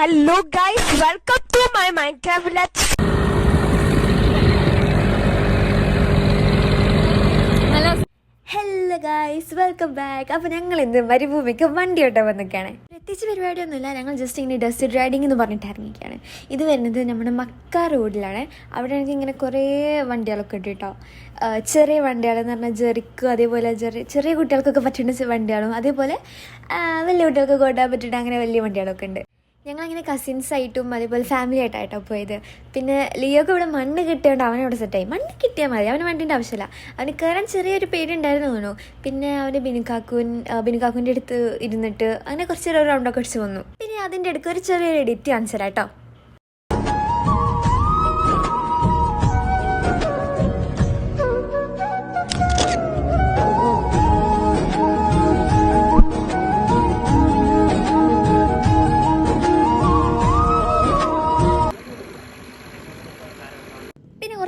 Hello guys, welcome to my Minecraft Let's hello hello guys welcome back അപ്പോൾ ഞങ്ങൾ ഇന്ന് മരുഭൂമിക്ക് വണ്ടി ഓട്ടം വന്നിക്കാണ് പ്രത്യേകിച്ച് പരിപാടിയൊന്നുമില്ല. ഞങ്ങൾ ജസ്റ്റ് ഇങ്ങനെ ഡസ്റ്റ് റൈഡിംഗ് എന്ന് പറഞ്ഞിട്ട് ഇറങ്ങിയിരിക്കുകയാണ്. ഇത് വരുന്നത് നമ്മുടെ മക്ക റോഡിലാണ് അവിടെ എനിക്ക് ഇങ്ങനെ കുറേ വണ്ടികളൊക്കെ ഉണ്ട് കേട്ടോ. ചെറിയ വണ്ടികളെന്ന് പറഞ്ഞാൽ ജെറിക്ക് അതേപോലെ ചെറിയ ചെറിയ കുട്ടികൾക്കൊക്കെ പറ്റുന്ന വണ്ടികളും അതേപോലെ വലിയ കുട്ടികൾക്കൊക്കെ ഓടാൻ പറ്റുന്ന അങ്ങനെ വലിയ വണ്ടികളൊക്കെ ഉണ്ട്. ഞങ്ങളങ്ങനെ കസിൻസ് ആയിട്ടും അതേപോലെ ഫാമിലി ആയിട്ടായിട്ടോ പോയത്. പിന്നെ ലിയോക്ക് ഇവിടെ മണ്ണ് കിട്ടിയോണ്ട് അവിടെ സെറ്റായി മണ്ണ് കിട്ടിയാൽ മതി. അവന് വണ്ടിന്റെ ആവശ്യമില്ല. അവന് കയറാൻ ചെറിയൊരു പേടി ഉണ്ടായിരുന്നു തോന്നുന്നു. പിന്നെ അവന് ബിനുക്കാക്കുൻ ആ, അടുത്ത് ഇരുന്നിട്ട് അങ്ങനെ കുറച്ച് റൗണ്ടൊക്കെ അടിച്ച് വന്നു. പിന്നെ അതിന്റെ അടുക്ക് ഒരു ചെറിയൊരു എഡിറ്റ് തരാം കേട്ടോ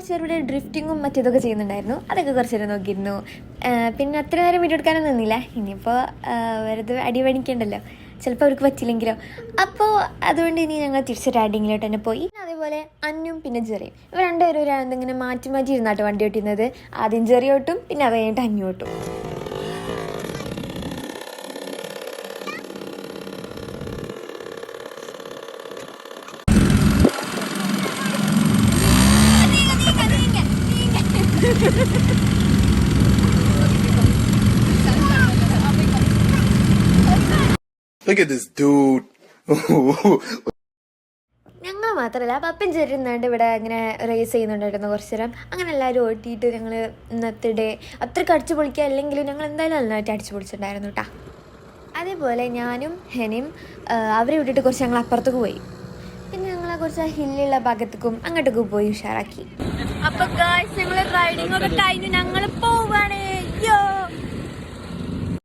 കുറച്ച് നേരം ഇവിടെ ഡ്രിഫ്റ്റിങ്ങും മറ്റേതൊക്കെ ചെയ്യുന്നുണ്ടായിരുന്നു. അതൊക്കെ കുറച്ച് നേരം നോക്കിയിരുന്നു പിന്നെ അത്ര നേരം വീഡിയോ എടുക്കാനൊന്നും നിന്നില്ല. ഇനിയിപ്പോൾ വെറുതെ അടി പണിക്കണ്ടല്ലോ ചിലപ്പോൾ അവർക്ക് പറ്റില്ലെങ്കിലോ. അപ്പോൾ അതുകൊണ്ട് ഇനി ഞങ്ങൾ തിരിച്ച് റൈഡിങ്ങിലോട്ട് തന്നെ പോയി. അതേപോലെ അന്നും പിന്നെ ജെറിയും ഇവർ രണ്ടുപേരും ഒരാളെന്തെങ്കിലും മാറ്റി മാറ്റി ഇരുന്നാട്ടോ വണ്ടി ഓട്ടുന്നത് ആദ്യം ജെറി ഓട്ടും പിന്നെ അത് കഴിഞ്ഞിട്ട് അന്നു ഓട്ടും. Look at this dude. ഞങ്ങൾ മാത്രമല്ല പപ്പൻ ചെരുന്നാണ്ട് ഇവിടെ ഇങ്ങനെ റേസ് ചെയ്യുന്നുണ്ടായിരുന്നു കുറച്ച് നേരം അങ്ങനെ എല്ലാവരും ഓട്ടിയിട്ട് ഞങ്ങൾ ഇന്നത്തെ ഡേ അത്രയ്ക്ക് അടിച്ചു പൊളിക്കുക അല്ലെങ്കിലും ഞങ്ങൾ എന്തായാലും നന്നായിട്ട് അടിച്ചു പൊളിച്ചിട്ടുണ്ടായിരുന്നു കേട്ടോ അതേപോലെ ഞാനും ഹെനിയും അവരെ വിട്ടിട്ട് കുറച്ച് ഞങ്ങൾ അപ്പുറത്തേക്ക് പോയി. കുറച്ച് ഹില്ലുള്ള ഭാഗത്തേക്കും അങ്ങോട്ടേക്കും പോയി ഉഷാറാക്കി. അപ്പൊ ഗായ്സ് ഞങ്ങൾ റൈഡിംഗ് ഒക്കെ കഴിഞ്ഞു ഞങ്ങൾ പോവാണ്.